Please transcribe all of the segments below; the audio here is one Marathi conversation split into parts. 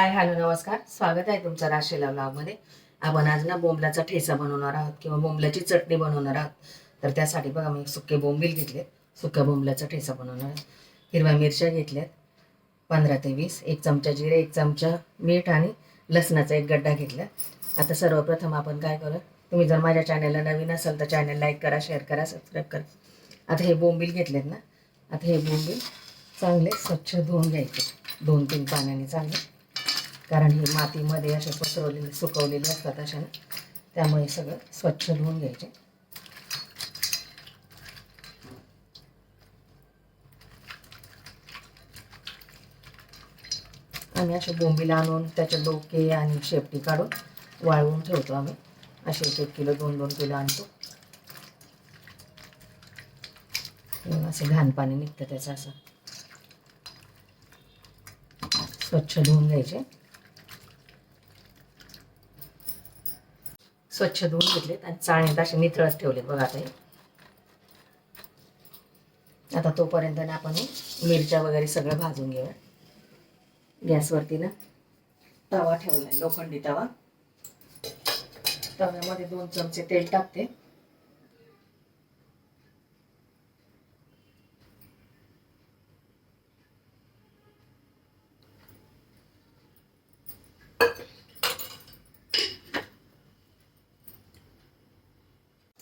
हाय हॅलो नमस्कार. स्वागत आहे तुमचं राशीला ब्लॉगमध्ये. आपण आज ना बोंबलाचा ठेचा बनवणार आहोत किंवा बोंबलाची चटणी बनवणार आहोत. तर त्यासाठी बघा मी सुके बोंबील घेतले सुक्या बोंबलाचा ठेचा बनवणार आहे. हिरव्या मिरच्या घेतल्यात. पंधरा ते वीस एक चमचा जिरे एक चमचा मीठ आणि लसणाचा एक गड्डा घेतला. आता सर्वप्रथम आपण काय करू तुम्ही जर माझ्या चॅनलला नवीन असाल तर चॅनल लाईक करा शेअर करा सबस्क्राईब करा. आता हे बोंबील घेतलेत ना? आता हे बोंबील चांगले स्वच्छ धुवून घ्यायचे. दोन तीन पाण्याने चांगले. कारण हे मातीमध्ये असे पसरवलेले सुकवलेले असतात अशा त्यामुळे सगळं स्वच्छ धुवून घ्यायचे. आम्ही असे बोंबीला आणून त्याचे डोके आणि शेपटी काढून वाळवून ठेवतो आम्ही. असे एक एक किलो दोन दोन किलो आणतो. असे असं घाण पाणी निघतं त्याचं असं. स्वच्छ धुवून घ्यायचे. स्वच्छ धुवून घेतलेत आणि चाळणीत असे निथळच ठेवलेत बघा आता आता तोपर्यंत ना आपण मिरच्या वगैरे सगळं भाजून घेऊया. गॅसवरती ना तवा ठेवलाय लोखंडी तवा. तव्यामध्ये दोन चमचे तेल टाकते.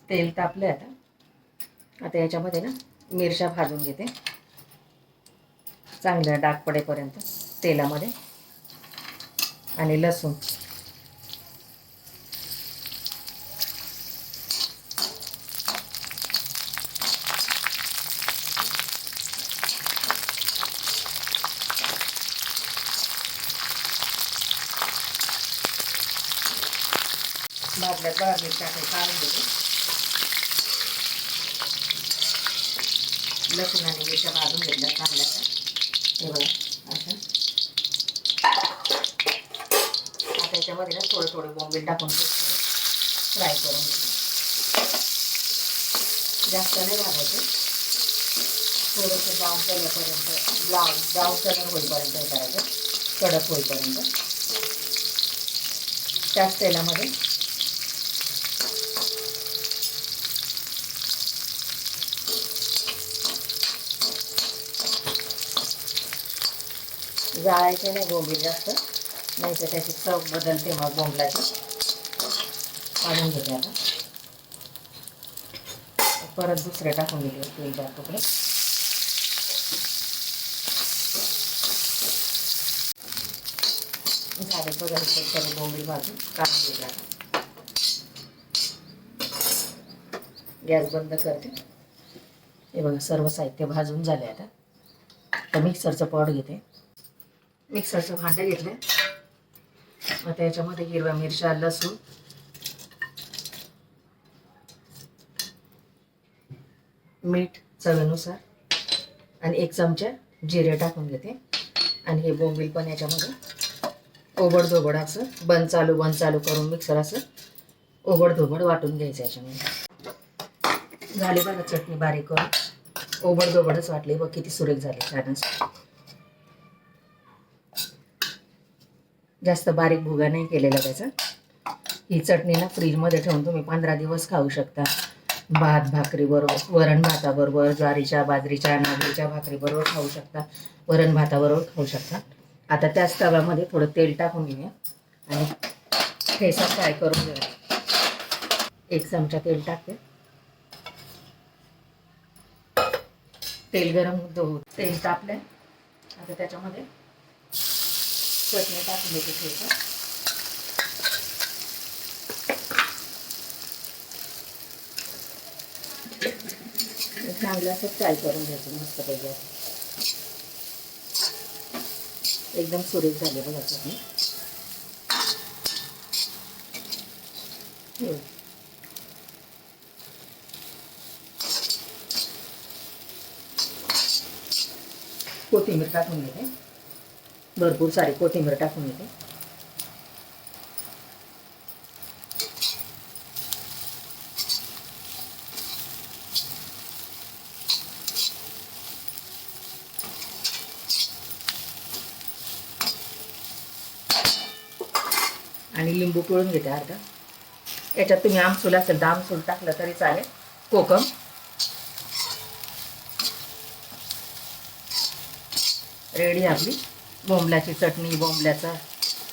तेल तापले आता. आता याच्यामध्ये ना मिरच्या भाजून घेते. चांगल्या डाग पडेपर्यंत तेलामध्ये. आणि लसूण. भाजल्यात बघा मिरच्या काही काढून घेते. लसूण आणि मिरच्या भाजून घेतल्या चांगल्या हे बघा असं. आता याच्यामध्ये ना थोडं थोडं बोंबील टाकून फ्राय करून घेते. जास्त नाही भाजायचे. थोडंसं ब्राऊन कलरपर्यंत ब्राऊन ब्राऊन कलर होईपर्यंत हे करायचं. कडक होईपर्यंत. त्याच तेलामध्ये जाळायचे नाही बोंबील जास्त. नाही तर त्याची चव बदलते मग बोंबलाची. काढून घेते आता. परत दुसरे टाकून घेते तीन चार तुकडे. झाले बघा सर्व बोंबील भाजून काढून घेते आता. गॅस बंद करते. हे बघा सर्व साहित्य भाजून झाले आता. तर मिक्सरचं पॉट घेते. मिक्सरचं भांडं घेतलं आता याच्यामध्ये हिरव्या मिरच्या लसूण. मीठ चवीनुसार. आणि एक चमचा जिरे टाकून घेते. आणि हे बोंबील पण याच्यामध्ये. ओबडधोबड असं बंद चालू बंद चालू करून मिक्सर असं ओबडधोबड वाटून घ्यायचं याच्यामध्ये. झाली बघा चटणी बारीक करून. ओबडधोबडच वाटली बघ किती सुरेख झाली छानच जास्त बारीक भुगा नाही केलेला त्याचा. ही चटणी ना फ्रीजमध्ये ठेवून तुम्ही पंधरा दिवस खाऊ शकता. भात भाकरीबरोबर वरण भाताबरोबर ज्वारीच्या बाजरीच्या नागरीच्या भाकरीबरोबर खाऊ शकता. वरण भाताबरोबर खाऊ शकता. आता त्याच तव्यामध्ये थोडं तेल टाकून घेऊया. आणि ठेसा फ्राय करून घेऊया. एक चमचा तेल टाकते. तेल गरम दो तेल तापले आता त्याच्यामध्ये चटणी टाकून देते ठेचा चांगलं असं फ्राय करून घ्यायचं मस्त पाहिजे एकदम सुरेख झाले बघा चटणी. हो. कोथिंबीर टाकून घेते भरपूर सारी कोथिंबीर टाकून येते आणि लिंबू पिळून घेते अर्धा. याच्यात तुम्ही आमसूल असेल तर आमसूल टाकलं तरी चालेल. कोकम. रेडी आपली. बोंबल्याची चटणी बोंबल्याचा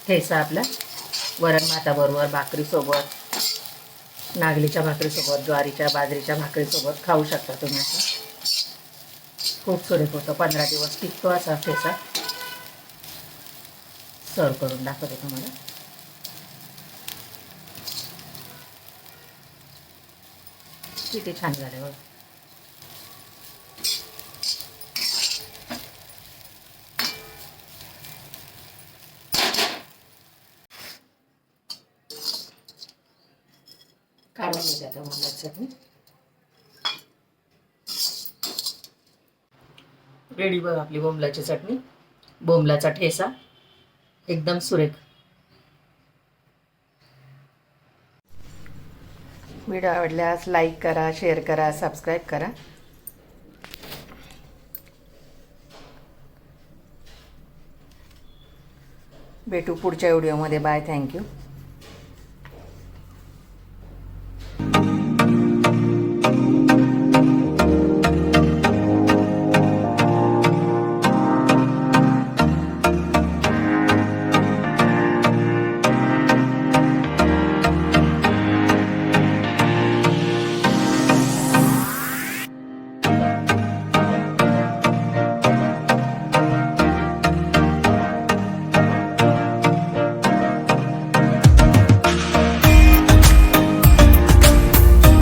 ठेसा आपला वरण भाताबरोबर भाकरीसोबत नागलीच्या भाकरीसोबत ज्वारीच्या बाजरीच्या भाकरीसोबत खाऊ शकता तुम्ही असं. खूप सुरेख होतं. पंधरा दिवस टिकतो असा ठेसा सर्व करून दाखवते तुम्हाला. किती छान झाले बघा. चटणी रेडी बघ आपली बोंबलाची चटणी. बोंबलाचा ठेसा. एकदम सुरेख. व्हिडिओ आवडल्यास लाईक करा शेअर करा सबस्क्राईब करा. भेटू पुढच्या व्हिडिओमध्ये. Bye thank you.